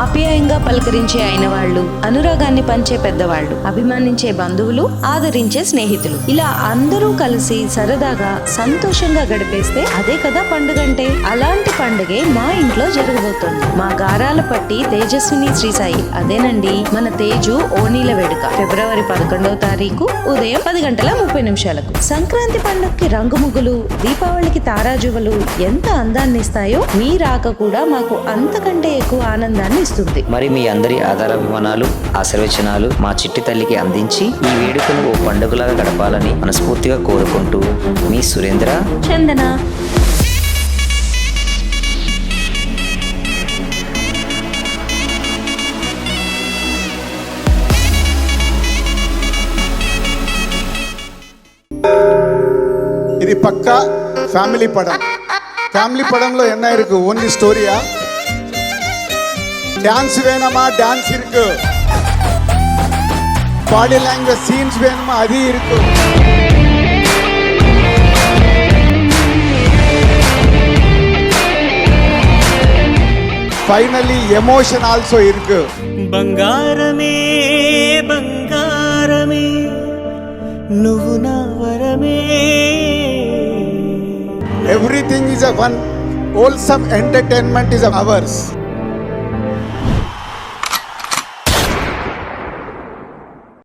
ఆప్యాయంగా పలకరించే అయిన వాళ్ళు అనురాగాన్ని పంచే పెద్దవాళ్ళు అభిమానించే బంధువులు ఆదరించే స్నేహితులు. ఇలా అందరూ కలిసి సరదాగా సంతోషంగా గడిపేస్తే అదే కదా పండుగ అంటే అలాంటి పండుగే మా ఇంట్లో జరగబోతోంది. మా గారాల పట్టి తేజస్విని శ్రీసాయి. అదేనండి మన తేజు ఓనీల వేడుక. ఫిబ్రవరి పదకొండవ తారీఖు ఉదయం పది గంటల ముప్పై నిమిషాలకు. సంక్రాంతి పండుగకి రంగు ముగ్గులు దీపావళికి తారాజువలు ఎంత అందాన్ని ఇస్తాయో మీ రాక కూడా మాకు అంతకంటే ఎక్కువ ఆనందాన్ని ఇస్తుంది. మరి మీ అందరి ఆధారాభిమానాలు ఆశీర్వచనాలు మా చిట్టి తల్లికి అందించి ఈ వేడుకను ఓ పండుగలాగా గడపాలని మనస్ఫూర్తిగా కోరుకుంటూ మీ సురేంద్ర చందన. இது பக்கா ஃபேமிலி படம் ஃபேமிலி படம்ல என்ன இருக்கு ஓன்லி ஸ்டோரியா டான்ஸ் வேணுமா டான்ஸ் இருக்கு பாடி லாங்குவேஜ் சீன்ஸ் வேணுமா அது இருக்கு ஃபைனலி எமோஷன் ஆல்சோ இருக்கு బంగారమే బంగారమే నువ్వు నా వరమే Everything is a one. Wholesome entertainment is ours